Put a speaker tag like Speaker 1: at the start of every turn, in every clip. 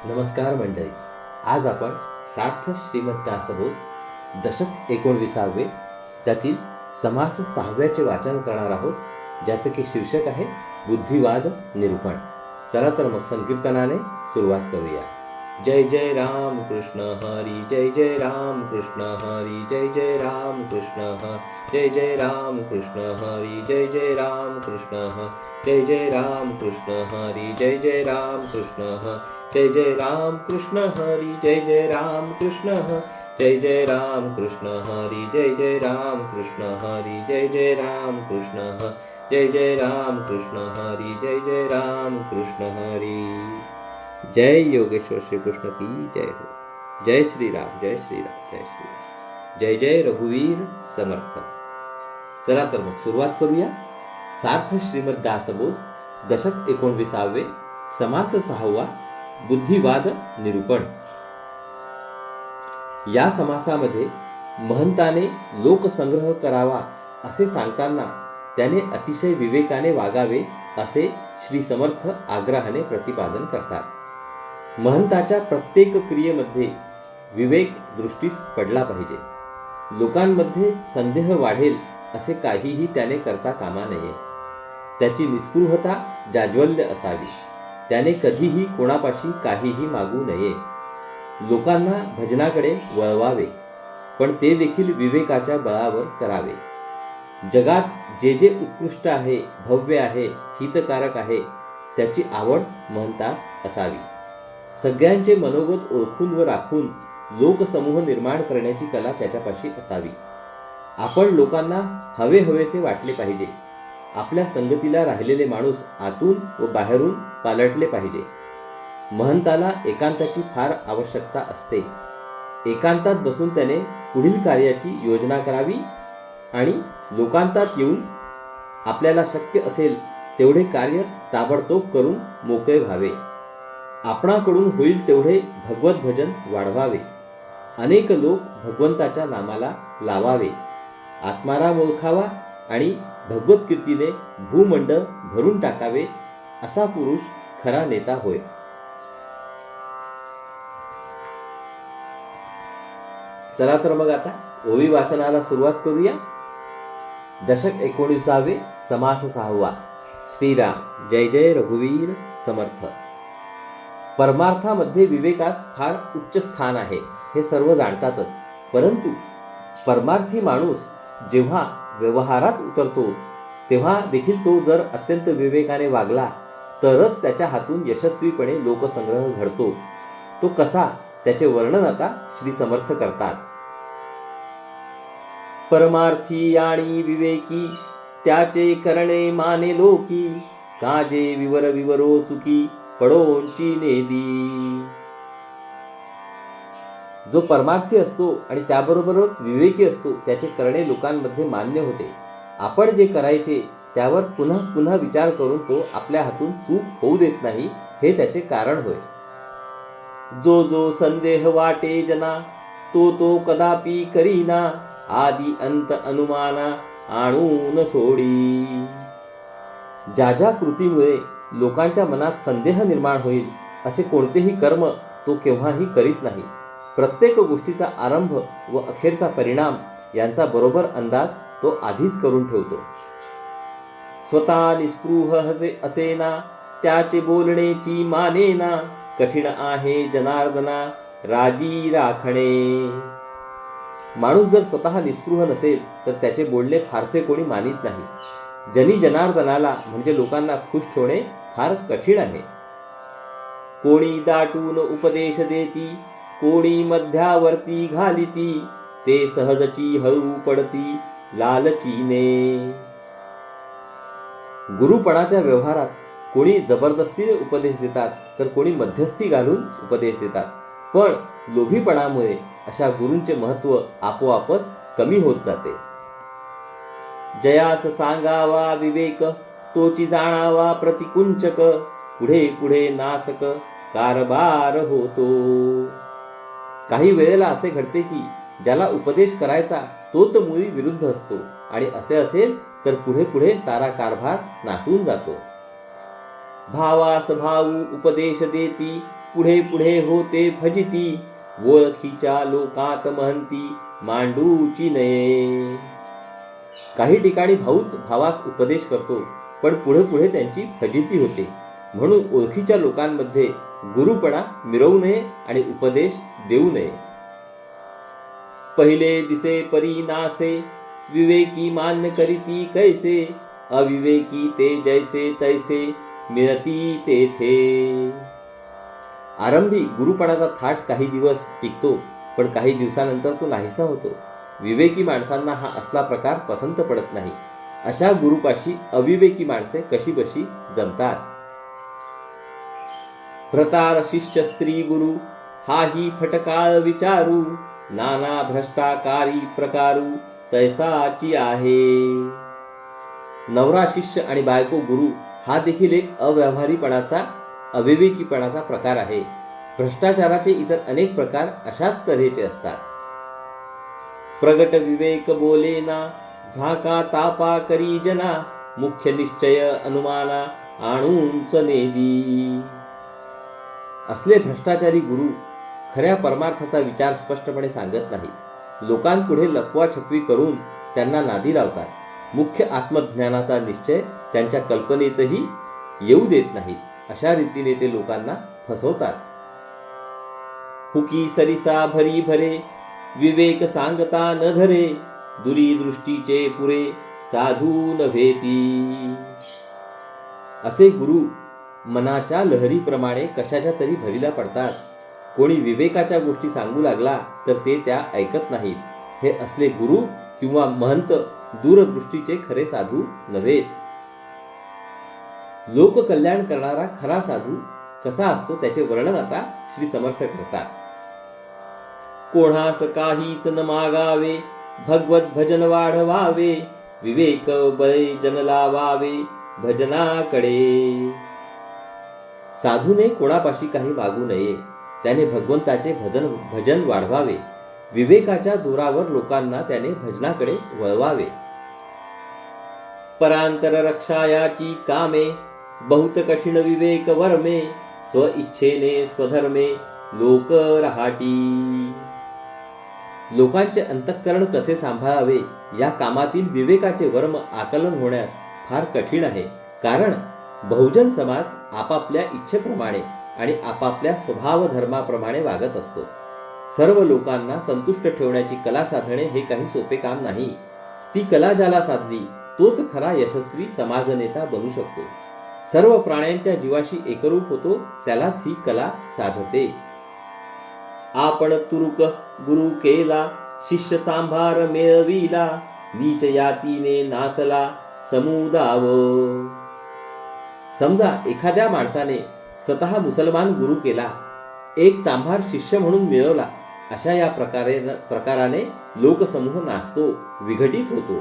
Speaker 1: नमस्कार मंडळी. आज आपण सार्थ श्रीमंत दासबोध दशक एकोणवीसावे त्यातील समास सहाव्याचे वाचन करणार आहोत ज्याचं की शीर्षक आहे बुद्धिवाद निरूपण. चला तर मग संकीर्तनाने सुरुवात करूया. जय जय राम कृष्ण हरी जय जय राम कृष्ण हरी जय जय राम कृष्ण जय जय राम कृष्ण हरी जय जय राम कृष्ण जय जय राम कृष्ण हरी जय जय राम कृष्ण ह. जय जय राम कृष्ण हरि, जय जय राम कृष्ण जय जय राम कृष्ण हरि, जय जय राम कृष्ण हरि, जय जय राम कृष्ण जय जय राम कृष्ण हरि, जय जय राम कृष्ण हरी। जय योगेश्वर श्री कृष्ण की जय हो। जय श्री राम, जय श्री राम, जय श्री राम। जय जय रघुवीर समर्थ। चला तर मग सुरुवात करूया। सार्थ श्रीमद दासबोध, दशक एकोणविसावे, समास सहावा बुद्धिवाद निरूपण. या समासामध्ये महंताने लोकसंग्रह करावा असे सांगताना त्याने अतिशय विवेकाने वागावे असे श्री समर्थ आग्रहाने प्रतिपादन करतात. महंताच्या प्रत्येक क्रियेमध्ये विवेक दृष्टीस पडला पाहिजे. लोकांमध्ये संदेह वाढेल असे काहीही त्याने करता कामा नये. त्याची निस्पृहता जाज्वल्य असावी. त्याने कधीही कोणापाशी काहीही मागू नये. लोकांना भजनाकडे वळवावे पण ते देखील विवेकाच्या बळावर करावे. जगात जे जे उत्कृष्ट आहे भव्य आहे हितकारक आहे त्याची आवड म्हणतास असावी. सगळ्यांचे मनोगत ओळखून व राखून लोकसमूह निर्माण करण्याची कला त्याच्यापाशी असावी. आपण लोकांना हवे हवेसे वाटले पाहिजे. आपल्या संगतीला राहिलेले माणूस आतून व बाहेरून पालटले पाहिजे. महंताला एकांताची फार आवश्यकता असते. एकांतात बसून त्याने पुढील कार्याची योजना करावी आणि लोकांतात येऊन आपल्याला शक्य असेल तेवढे कार्य ताबडतोब करून मोकळे व्हावे. आपणाकडून होईल तेवढे भगवत भजन वाढवावे. अनेक लोक भगवंताच्या नामाला लावावे. आत्माराम ओळखावा आणि भगवत कीर्तीने भूमंडळ भरून टाकावे असा पुरुष खरा नेता होय. चला तर मग आता ओवी वाचनाला सुरुवात करूया. दशक एकोणीसावे समास सहावा. श्रीराम. जय जय रघुवीर समर्थ. परमार्थामध्ये विवेकास फार उच्च स्थान आहे हे सर्व जाणतातच. परंतु परमार्थी माणूस जेव्हा व्यवहारात उतरतो तेव्हा देखील तो जर अत्यंत विवेकाने वागला तरच त्याच्या हातून यशस्वीपणे लोकसंग्रह घडतो. तो कसा त्याचे वर्णन आता श्री समर्थ करतात. परमार्थी आणि विवेकी त्याचे करणे माने लोकी काजे विवर विवरो चुकी पडोंची नेदी. जो परमार्थी असतो आणि त्याबरोबरच विवेकी असतो त्याचे करणे लोकांमध्ये मान्य होते. आपण जे करायचे त्यावर पुन्हा पुन्हा विचार करून तो आपल्या हातून चूक होऊ देत नाही हे त्याचे कारण होय. जो जो संदेह वाटे जना तो तो कदापि करीना आदी अंत अनुमाना आणून सोडी. ज्या ज्या कृतीमुळे लोकांच्या मनात संदेह निर्माण होईल असे कोणतेही कर्म तो केव्हाही करीत नाही. प्रत्येक गोष्टीचा आरंभ व अखेरचा परिणाम यांचा बरोबर अंदाज तो आधीच करून ठेवतो. स्वतः निस्पृह हसे असेना त्याचे बोलणेची मानेना कठीण आहे जनार्दना राजी राखणे. माणूस जर स्वतः निस्पृह नसेल तर त्याचे बोलणे फारसे कोणी मानित नाही. जनी जनार्दनाला म्हणजे लोकांना खुश ठेवणे फार कठीण आहे. कोणी दाटून उपदेश देती कोणी मध्यावर्ती घालिती ते सहजची हळू पडती लालचीने. गुरुपणाच्या व्यवहारात कोणी जबरदस्तीने उपदेश देतात तर कोणी मध्यस्थी घालून उपदेश देतात. पण लोभीपणामुळे अशा गुरूंचे महत्त्व आपोआपच कमी होत जाते. जयास सांगावा विवेक तोची जाणावा प्रतिकुंचक पुढे पुढे नासक कारभार होतो. काही वेळेला असे घडते की ज्याला उपदेश करायचा तोच मुळी विरुद्ध असतो. आणि असे असेल तर पुढे पुढे सारा कारभार नासून जातो. भावास भाऊ उपदेश देती पुढे पुढे होते फजिती ओळखीच्या लोकात म्हणती मांडूची नये. काही ठिकाणी भाऊच भावास उपदेश करतो पण पुढे पुढे त्यांची फजिती होते. म्हणून ओळखीच्या लोकांमध्ये गुरुपणा मिरवू नये आणि उपदेश देऊ नये. पहिले दिसे परी नासे विवेकी मान्य करीती कैसे अविवेकी ते जैसे तैसे मिळती तेथे. आरंभी गुरुपणाचा थाट काही दिवस टिकतो पण काही दिवसानंतर तो नाहीसा होतो. विवेकी माणसांना हा असला प्रकार पसंत पडत नाही. अशा गुरुपाशी अविवेकी माणसे कशी बशी जमतात? भ्रतार शिष्य स्त्री गुरु हाही फटकाळ विचारू नाना भ्रष्टाकारी प्रकारू तैसाची आहे. नवरा शिष्य आणि बायको गुरु हा देखील एक अव्यवहारीपणाचा अविवेकीपणाचा प्रकार आहे. भ्रष्टाचाराचे इतर अनेक प्रकार अशाच तऱ्हेचे असतात. प्रगट विवेक बोलेना झाका तापा करी जना मुख्य निश्चय अनुमाना आणूनच नेदी असले भ्रष्टाचारी गुरु खऱ्या परमार्थाचा विचार स्पष्टपणे सांगत नाही लोकांपुढे लपवा छपवी करून त्यांना नादी लावतात. मुख्य आत्मज्ञानाचा निश्चय त्यांच्या कल्पनेतही येऊ देत नाहीत अशा रीतीने ते लोकांना फसवतात. हुकी सरिसा भरी भरे विवेक सांगता न धरे दुरी दृष्टीचे पुरे साधू नव्हेती असे गुरु मनाच्या लहरीप्रमाणे कशाच्या तरी भरीला पडतात. कोणी विवेकाच्या गोष्टी सांगू लागला तर ते त्या ऐकत नाहीत. हे असले गुरु किंवा महंत दूरदृष्टीचे खरे साधू नव्हेत. लोककल्याण करणारा खरा साधू कसा असतो त्याचे वर्णन आता श्री समर्थ करतात. कोणास काहीच न मागावे भगवत भजन वाढवावे विवेक बळे जन लावावे भजनाकडे. साधूने कोणापाशी काही मागू नये. त्याने भगवंताचे भजन भजन वाढवावे. विवेकाच्या जोरावर लोकांना त्याने भजनाकडे वळवावे. परांतर रक्षायाची कामे बहुत कठीण विवेक वर्मे स्व इच्छेने स्वधर्मे लोक रहाटी. लोकांचे अंतःकरण कसे सांभाळावे या कामातील विवेकाचे वर्म आकलन होण्यास फार कठीण आहे. कारण बहुजन समाज आपापल्या इच्छेप्रमाणे आणि आपापल्या स्वभाव धर्माप्रमाणे वागत असतो. सर्व लोकांना संतुष्ट ठेवण्याची कला साधणे हे काही सोपे काम नाही. ती कला ज्याला साधली तोच खरा यशस्वी समाजनेता बनू शकतो. सर्व प्राण्यांच्या जीवाशी एकरूप होतो त्यालाच ही कला साधते. आपण तुरुक गुरु केला शिष्य चांभार मेळविला नीच यातीने नासला समुदाव. समजा एखाद्या माणसाने स्वतः मुसलमान गुरु केला एक चांभार शिष्य म्हणून मिळवला अशा या प्रकारे प्रकाराने लोकसमूह नाचतो विघटित होतो.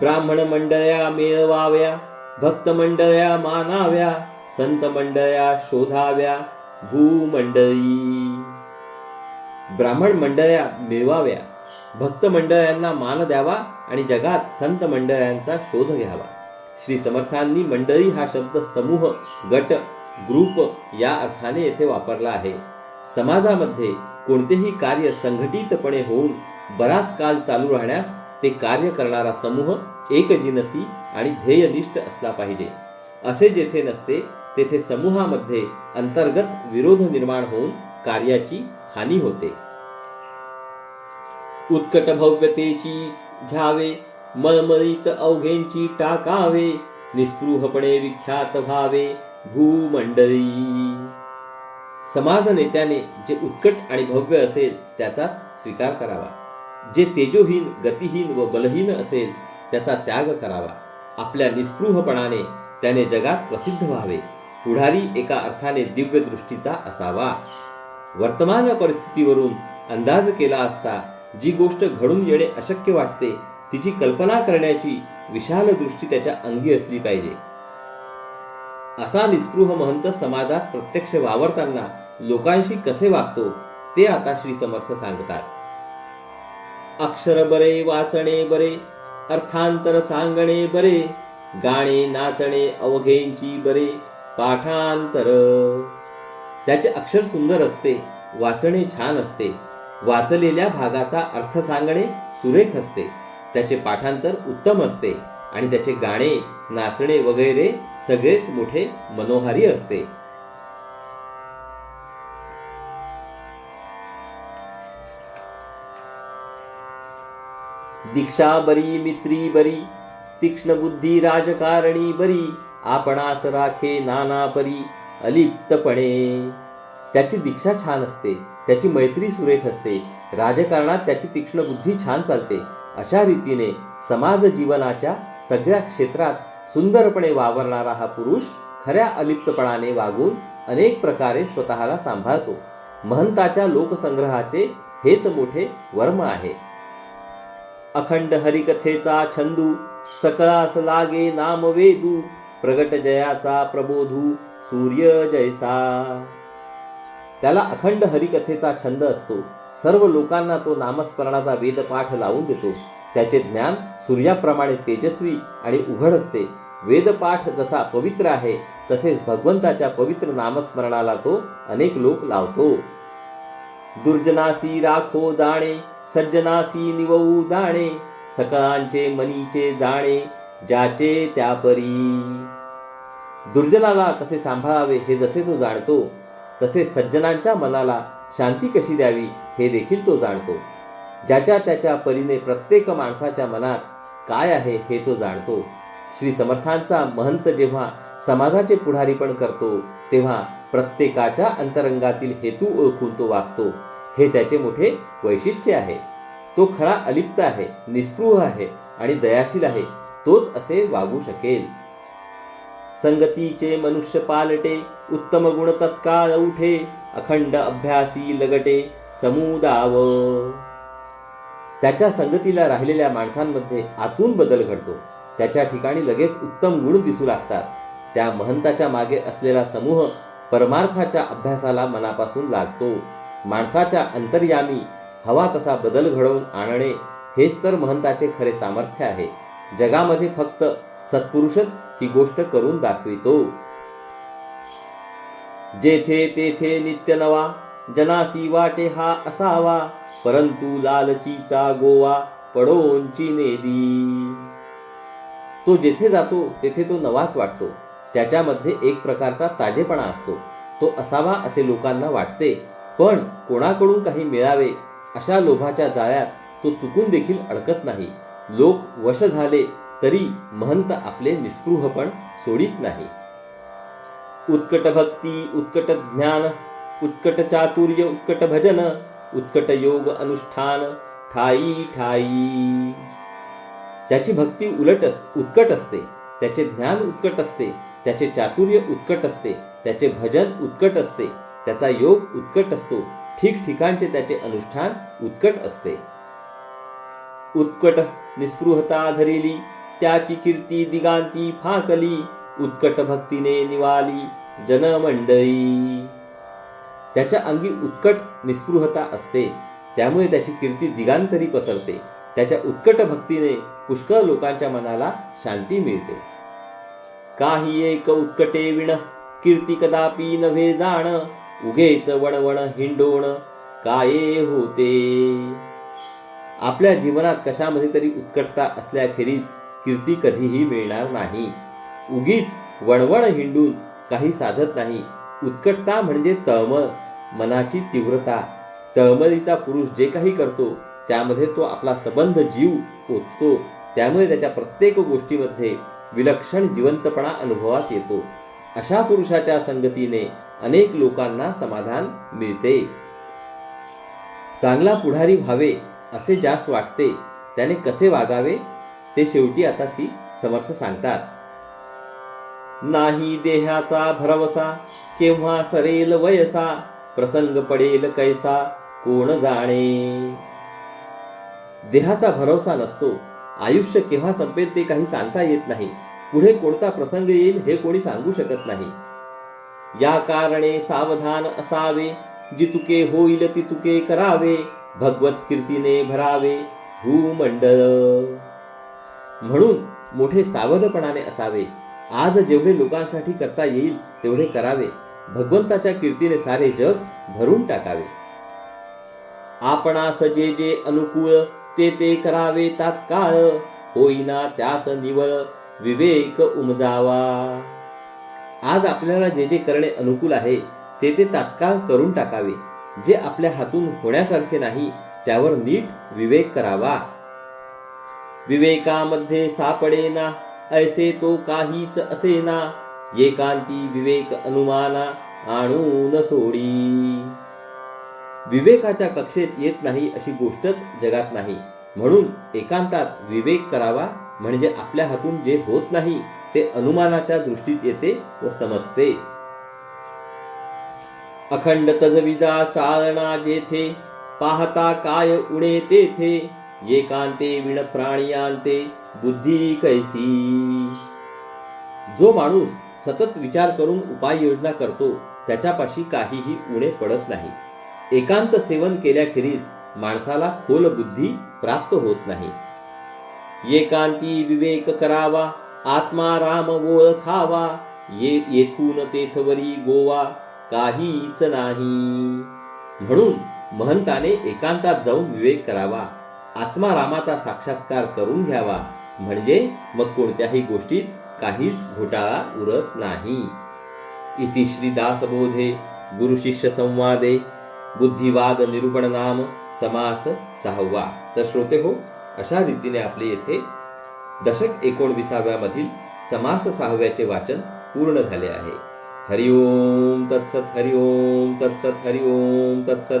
Speaker 1: ब्राह्मण मंडळ्या मिळवाव्या भक्त मंडळ्या मानाव्या संत मंडळ्या शोधाव्या भूमंडळी ब्राह्मण मंडळ्या मिळवाव्या भक्त मंडळांना मान द्यावा आणि जगात संत मंडळांचा शोध घ्यावा. श्री समर्थांनी मंडळी हा शब्द समूह गट ग्रुप या अर्थाने येथे वापरला आहे. समाजामध्ये कोणतेही कार्य संघटितपणे होऊन बराच काल चालू राहण्यास ते कार्य करणारा समूह एकजिनसी आणि ध्येयनिष्ठ असला पाहिजे. असे जेथे नसते तेथे समूहामध्ये अंतर्गत विरोध निर्माण होऊन कार्याची हानी होते. उत्कट भव्यतेची घ्यावे मळमळीत अवघेंची टाकावे निस्पृहपणे विख्यात व्हावे भूमंडळी. समाज नेत्याने जे उत्कट आणि भव्य असेल त्याचाच स्वीकार करावा. जे तेजोहीन गतिहीन व बलहीन असेल त्याचा त्याग करावा. आपल्या निस्पृहपणाने त्याने जगात प्रसिद्ध व्हावे. पुढारी एका अर्थाने दिव्य दृष्टीचा असावा. वर्तमान परिस्थितीवरून अंदाज केला असता जी गोष्ट घडून येणे अशक्य वाटते तिची कल्पना करण्याची विशाल दृष्टी त्याच्या अंगी असली पाहिजे. असा निस्पृह महंत समाजात प्रत्यक्ष वावरताना लोकांशी कसे वागतो ते आता श्री समर्थ सांगतात. अक्षर बरे वाचणे बरे अर्थांतर सांगणे बरे गाणे नाचणे अवघेंची बरे पाठांतर. त्याचे अक्षर सुंदर असते वाचणे छान असते. वाचलेल्या भागाचा अर्थ सांगणे सुरेख असते. त्याचे पाठांतर उत्तम असते आणि त्याचे गाणे नाचणे वगैरे सगळेच मोठे मनोहारी असते. दीक्षा बरी मित्री बरी तीक्ष्ण बुद्धी राजकारणी बरी आपणास राखे नाना परी अलिप्तपणे. त्याची दीक्षा छान असते त्याची मैत्री सुरेख असते राजकारणात त्याची तीक्ष्ण बुद्धी छान चालते. अशा रीतीने समाज जीवनाच्या सगळ्या क्षेत्रात सुंदरपणे वावरणारा हा पुरुष खऱ्या अलिप्तपणाने वागून अनेक प्रकारे स्वतःला सांभाळतो. महंताच्या लोकसंग्रहाचे हेच मोठे वर्म आहे. अखंड हरिकथेचा छंदू सकळास लागे नाम वेदू प्रगट जयाचा प्रबोधू सूर्य जैसा. त्याला अखंड हरिकथेचा छंद असतो. सर्व लोकांना तो नामस्मरणाचा वेदपाठ लावून देतो. त्याचे ज्ञान सूर्याप्रमाणे तेजस्वी आणि उघड असते. वेदपाठ जसा पवित्र आहे तसेच भगवंताच्या पवित्र नामस्मरणाला तो अनेक लोक लावतो. दुर्जनासी राखो जाणे सज्जनासी निवऊ जाणे सकळांचे मनीचे जाणे ज्याचे त्यापरी. दुर्जनाला कसे सांभाळावे हे जसे तो जाणतो. तसे सज्जनांच्या मनाला शांती कशी द्यावी हे देखील तो जाणतो. ज्याच्या त्याच्या परीने प्रत्येक माणसाच्या मनात काय आहे हे तो जाणतो. श्री समर्थांचा महंत जेव्हा समाजाचे पुढारीपण करतो तेव्हा प्रत्येकाच्या अंतरंगातील हेतू ओळखून तो वागतो. हे त्याचे मोठे वैशिष्ट्य आहे. तो खरा अलिप्त आहे निस्पृह आहे आणि दयाशील आहे तोच असे वागू शकेल. संगतीचे मनुष्य पालटे उत्तम गुण तत्काळ उठे अखंड अभ्यासी लगटे समुदाव. त्याच्या संगतीला राहिलेल्या माणसांमध्ये आतून बदल घडतो. त्याच्या ठिकाणी लगेच उत्तम गुण दिसू लागतात. त्या महंताच्या मागे असलेला समूह परमार्थाच्या अभ्यासाला मनापासून लागतो. माणसाच्या अंतर्यामी हवा तसा बदल घडवून आणणे हेच तर महंताचे खरे सामर्थ्य आहे. जगामध्ये फक्त सत्पुरुषच ही गोष्ट करून दाखवितो. जेथे तेथे नित्य नवा जनासी वाटे हा असावा परंतु लालचीचा गोवा पडोंची नेदी. तो जेथे जातो तेथे तो नवाच वाटतो. त्याच्यामध्ये एक प्रकारचा ताजेपणा असतो. तो असावा असे लोकांना वाटते. पण कोणाकडून काही मिळावे अशा लोभाच्या जाळ्यात तो चुकून देखील अडकत नाही. लोक वश झाले तरी महंत आपले निस्पृहपण सोडित नाही. उत्कट भक्ती उत्कट ज्ञान उत्कट चातुर्य उत्कट भजन उत्कट योग अनुष्ठान ठाई ठाई. त्याची भक्ती उलट उत्कट असते त्याचे ज्ञान उत्कट असते त्याचे चातुर्य उत्कट असते त्याचे भजन उत्कट असते त्याचा योग उत्कट असतो ठिकठिकाणचे त्याचे अनुष्ठान उत्कट असते. उत्कट निस्पृहता धरिली त्याची कीर्ती दिगांती फाकली उत्कट भक्तीने निवाली जनमंडळी. त्याच्या अंगी उत्कट निस्पृहता असते त्यामुळे त्याची कीर्ती दिगांतरी पसरते. त्याच्या उत्कट भक्तीने पुष्कळ लोकांच्या मनाला शांती मिळते. काही एक उत्कटे विण कीर्ती कदापि नव्हे जाण उगेच वणवण हिंडोण काये होते. आपल्या जीवनात कशामध्ये तरी उत्कटता असल्याखेरीज कीर्ती कधीही मिळणार नाही. उगीच वणवण हिंडून काही साधत नाही. उत्कटता म्हणजे तळमळ मनाची तीव्रता. तळमळीचा पुरुष जे काही करतो त्यामध्ये तो आपला सबंध जीव ओततो. त्यामुळे त्याच्या प्रत्येक गोष्टीमध्ये विलक्षण जिवंतपणा अनुभवास येतो. अशा पुरुषाच्या संगतीने अनेक लोकांना समाधान मिळते. चांगला पुढारी व्हावे असे ज्यास वाटते त्याने कसे वागावे? ते शेवटी आता सी समर्थ सांगतात. नाही देहाचा भरवसा केव्हा सरेल वयसा प्रसंग पडेल कैसा कोण जाणे? देहाचा भरवसा नसतो. आयुष्य केव्हा संपेल ते काही सांगता येत नाही. पुढे कोणता प्रसंग येईल हे कोणी सांगू शकत नाही. या कारणे सावधान असावे जितुके होईल तितुके करावे भगवत कीर्तीने भरावे भूमंडळ. म्हणून मोठे सावधपणाने असावे. आज जेवढे लोकांसाठी करता येईल तेवढे करावे. भगवंताच्या कीर्तीने सारे जग भरून टाकावे. आपणास जे जे अनुकूळ ते ते करावे तात्काळ. होईना त्यास निवळ विवेक उमजावा. आज आपल्याला जे जे करणे अनुकूल आहे ते ते तात्काळ करून टाकावे. जे आपल्या हातून होण्यासारखे नाही त्यावर नीट विवेक करावा. विवेकामध्ये सापडेना ऐसे तो काहीच असेना. एकांती विवेक अनुमाना आणून सोडी. विवेकाच्या कक्षेत येत नाही अशी गोष्टच जगात नाही. म्हणून एकांतात विवेक करावा म्हणजे आपल्या हातून जे होत नाही ते अनुमानाच्या दृष्टीत येते व समजते. अखंड तजविजा चालना जेथे पाहता काय उणे तेथे एकांते विण प्राणियांते बुद्धी कैसी? जो माणूस सतत विचार करून उपाययोजना करतो त्याच्यापाशी काहीही उणे पडत नाही. एकांत सेवन केल्याखेरीज माणसाला खोल बुद्धी प्राप्त होत नाही. एकांती विवेक करावा आत्मा राम ओळखावा ये येथून तेथवरी गोवा काहीच नाही. म्हणून महंताने एकांतात जाऊन विवेक करावा. आत्मारामाचा साक्षात्कार करून घ्यावा. म्हणजे मग कोणत्याही गोष्टीत काहीच घोटाळा उरत नाही. इति श्री दासबोधे गुरुशिष्य संवादे बुद्धिवाद निरूपण नाम समास सहावा. तर श्रोते हो अशा रीतीने आपले येथे दशक एकोणविसाव्या मधील समास सहाव्याचे वाचन पूर्ण झाले आहे. हरिओम तत्सत हरिओम तत्सत हरिओम तत्सत.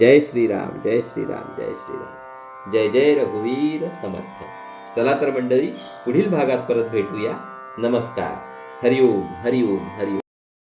Speaker 1: जय श्रीराम जय श्री राम जय श्री राम जय जय रघुवीर समर्थ. चला तर मंडळी पुढील भागात परत भेटूया. नमस्कार. हरिओम हरिओम हरिओम.